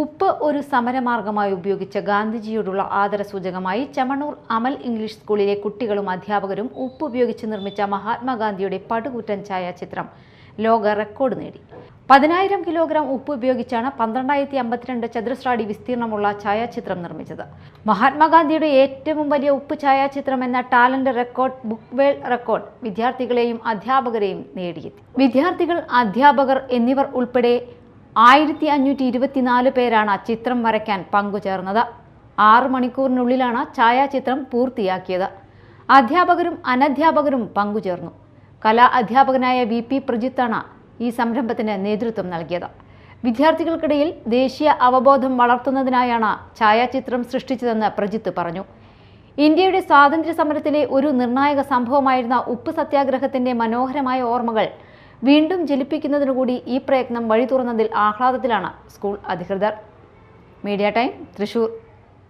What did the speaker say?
ഉപ്പ് ഒരു സമരമാർഗമായി ഉപയോഗിച്ച ഗാന്ധിജിയോടുള്ള ആദരസൂചകമായി ചമണൂർ അമൽ ഇംഗ്ലീഷ് സ്കൂളിലെ കുട്ടികളും അധ്യാപകരും ഉപ്പ് ഉപയോഗിച്ച് നിർമ്മിച്ച മഹാത്മാഗാന്ധിയുടെ പടുകൂറ്റൻ ഛായാചിത്രം ലോക റെക്കോർഡ് നേടി. പതിനായിരം കിലോഗ്രാം ഉപ്പ് ഉപയോഗിച്ചാണ് പന്ത്രണ്ടായിരത്തി അമ്പത്തിരണ്ട് ചതുരശ്രാടി വിസ്തീർണമുള്ള ഛായാചിത്രം നിർമ്മിച്ചത്. മഹാത്മാഗാന്ധിയുടെ ഏറ്റവും വലിയ ഉപ്പ് ഛായാചിത്രം എന്ന talent record book world record വിദ്യാർത്ഥികളെയും അധ്യാപകരെയും നേടിയെത്തി. വിദ്യാർത്ഥികൾ അധ്യാപകർ എന്നിവർ ഉൾപ്പെടെ ആയിരത്തി അഞ്ഞൂറ്റി ഇരുപത്തിനാല് പേരാണ് ചിത്രം വരയ്ക്കാൻ പങ്കുചേർന്നത്. ആറ് മണിക്കൂറിനുള്ളിലാണ് ഛായാചിത്രം പൂർത്തിയാക്കിയത്. അധ്യാപകരും അനധ്യാപകരും പങ്കുചേർന്നു. കലാ അധ്യാപകനായ വി പി പ്രജിത്താണ് ഈ സംരംഭത്തിന് നേതൃത്വം നൽകിയത്. വിദ്യാർത്ഥികൾക്കിടയിൽ ദേശീയ അവബോധം വളർത്തുന്നതിനായാണ് ഛായാചിത്രം സൃഷ്ടിച്ചതെന്ന് പ്രജിത്ത് പറഞ്ഞു. ഇന്ത്യയുടെ സ്വാതന്ത്ര്യ സമരത്തിലെ ഒരു നിർണായക സംഭവമായിരുന്ന ഉപ്പ് സത്യാഗ്രഹത്തിന്റെ മനോഹരമായ ഓർമ്മകൾ വീണ്ടും ജലിപ്പിക്കുന്നതിനു കൂടി ഈ പ്രയത്നം വഴി തുറന്നതിൽ ആഹ്ലാദത്തിലാണ് സ്കൂൾ അധികൃതർ. Media time Thrissur.